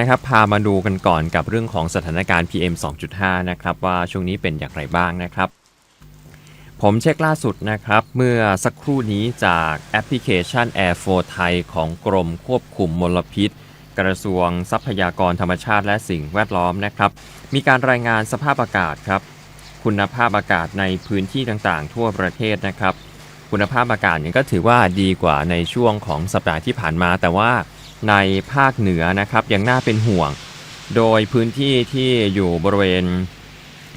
นะครับพามาดูกันก่อนกับเรื่องของสถานการณ์ PM 2.5 นะครับว่าช่วงนี้เป็นอย่างไรบ้างนะครับ ผมเช็คล่าสุดนะครับ เมื่อสักครู่นี้จากแอปพลิเคชัน Air 4 ไทยของกรมควบคุมมลพิษ กระทรวงทรัพยากรธรรมชาติและสิ่งแวดล้อมนะครับ มีการรายงานสภาพอากาศครับ คุณภาพอากาศในพื้นที่ต่างๆ ทั่วประเทศนะครับ คุณภาพอากาศเนี่ยก็ถือว่าดีกว่าในช่วงของสัปดาห์ที่ผ่านมาแต่ว่า ในภาคเหนือนะครับยังน่าเป็นห่วง โดยพื้นที่ที่อยู่บริเวณ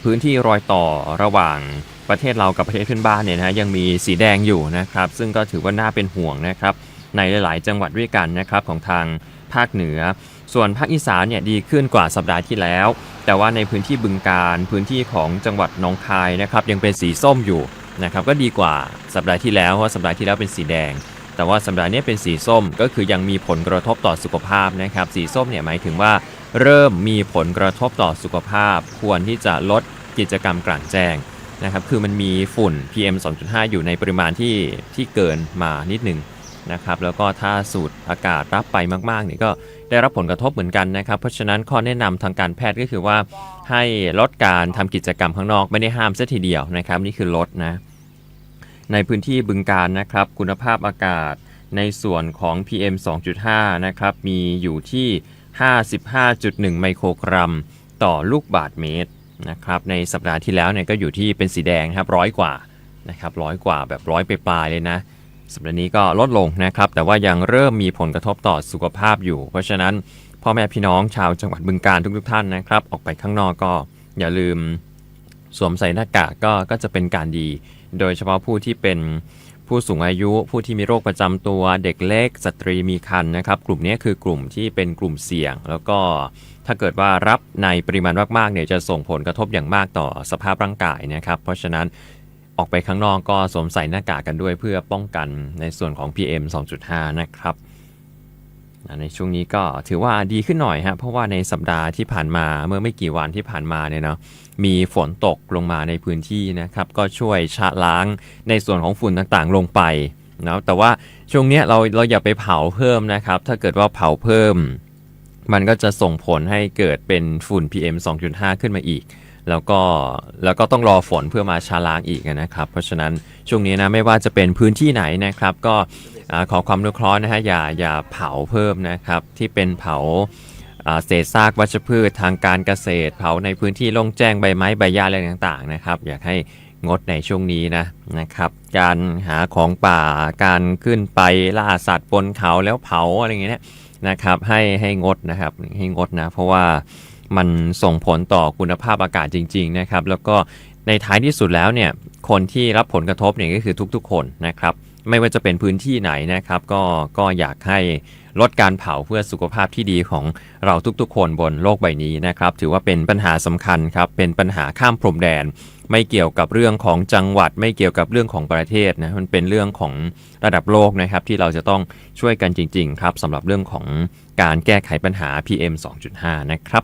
พื้นที่รอยต่อระหว่างประเทศเรากับประเทศเพื่อนบ้านเนี่ยนะฮะยังมีสีแดงอยู่นะครับ ซึ่งก็ถือว่าน่าเป็นห่วงนะครับในหลาย ๆ จังหวัดด้วยกันนะครับของทางภาคเหนือ ส่วนภาคอีสานเนี่ยดีขึ้นกว่าสัปดาห์ที่แล้ว แต่ว่าในพื้นที่บึงการพื้นที่ของจังหวัดหนองคายนะครับยังเป็นสีส้มอยู่นะครับก็ดีกว่าสัปดาห์ที่แล้วเพราะสัปดาห์ที่แล้วเป็นสีแดง แต่ว่าสัปดาห์นี้เป็นสีส้มก็คือยังมีผลกระทบต่อสุขภาพนะครับ สีส้มเนี่ยหมายถึงว่าเริ่มมีผลกระทบต่อสุขภาพ ควรที่จะลดกิจกรรมกลางแจ้งนะครับคือมันมีฝุ่น PM 2.5 อยู่ในปริมาณที่ที่เกินมานิดหนึงนะครับแล้วก็ถ้าสูดอากาศรับไปมากๆเนี่ยก็ได้รับผลกระทบเหมือนกันนะครับ เพราะฉะนั้นข้อแนะนำทางการแพทย์ก็คือว่าให้ลดการทำกิจกรรมข้างนอกไม่ได้ห้ามซะทีเดียวนะครับ นี่คือลดนะ ในพื้นที่บึงการนะครับ คุณภาพอากาศในส่วนของ PM 2.5 นะครับ มีอยู่ที่ 55.1 ไมโครกรัม ต่อลูกบาทเมตรนะครับ ในสัปดาห์ที่แล้วเนี่ยก็อยู่ที่เป็นสีแดงครับร้อยกว่านะครับร้อยกว่าแบบร้อยไปปลายเลยนะ สัปดาห์นี้ก็ลดลงนะครับ แต่ว่ายังเริ่มมีผลกระทบต่อสุขภาพอยู่ เพราะฉะนั้นพ่อแม่พี่น้องชาวจังหวัดบึงการทุกๆท่านนะครับ ออกไปข้างนอกก็อย่าลืมสวมใส่หน้ากากก็ก็จะเป็นการดี โดยเฉพาะผู้ที่เป็นผู้สูงอายุ ผู้ที่มีโรคประจำตัวเด็กเล็กสตรีมีครรภ์นะครับ กลุ่มนี้คือกลุ่มที่เป็นกลุ่มเสี่ยง แล้วก็ถ้าเกิดว่ารับในปริมาณมากๆเนี่ยจะส่งผลกระทบอย่างมากต่อสภาพร่างกายนะครับ เพราะฉะนั้นออกไปข้างนอกก็สวมใส่หน้ากากกันด้วยเพื่อป้องกันในส่วนของ PM 2.5 นะครับ ในช่วงนี้ก็ถือว่าดีขึ้นหน่อยฮะเพราะว่าในสัปดาห์ที่ผ่านมาเมื่อไม่กี่วันที่ผ่านมาเนี่ยเนาะมีฝนตกลงมาในพื้นที่นะครับก็ช่วยชะล้างในส่วนของฝุ่นต่างๆ ลงไปนะแต่ว่าช่วงนี้เราเราอย่าไปเผาเพิ่มนะครับ ถ้าเกิดว่าเผาเพิ่ม มันก็จะส่งผลให้เกิดเป็นฝุ่น PM 2.5 ขึ้นมาอีก แล้วก็แล้วก็ต้องรอฝนเพื่อมาชะล้างอีกนะครับ เพราะฉะนั้นช่วงนี้นะไม่ว่าจะเป็นพื้นที่ไหนนะครับ ก็ขอความอนุเคราะห์นะฮะอย่าอย่าเผาเพิ่มนะครับที่เป็นเผาอ่าเศษซากวัชพืชทางการเกษตร เผาในพื้นที่โล่งแจ้งใบไม้ใบหญ้าอะไรต่างๆนะครับ อยากให้งดในช่วงนี้นะนะครับ การหาของป่าการขึ้นไปล่าสัตว์บนเขาแล้วเผาอะไรอย่างเงี้ยนะครับให้ให้งดนะครับให้งดนะเพราะว่า มันส่งผลต่อคุณภาพอากาศจริง ๆ นะครับ แล้วก็ในท้ายที่สุดแล้วเนี่ยคนที่รับผลกระทบเนี่ยก็คือทุกๆ คนนะครับไม่ว่าจะเป็นพื้นที่ไหนนะครับ ก็ก็อยากให้ลดการเผาเพื่อสุขภาพที่ดีของเราทุกๆ คนบนโลกใบนี้นะครับ ถือว่าเป็นปัญหาสำคัญครับ เป็นปัญหาข้ามพรมแดน ไม่เกี่ยวกับเรื่องของจังหวัด ไม่เกี่ยวกับเรื่องของประเทศนะมันเป็นเรื่องของระดับโลกนะครับ ที่เราจะต้องช่วยกันจริง ๆ ครับสำหรับเรื่องของการแก้ไขปัญหา PM 2.5 นะครับ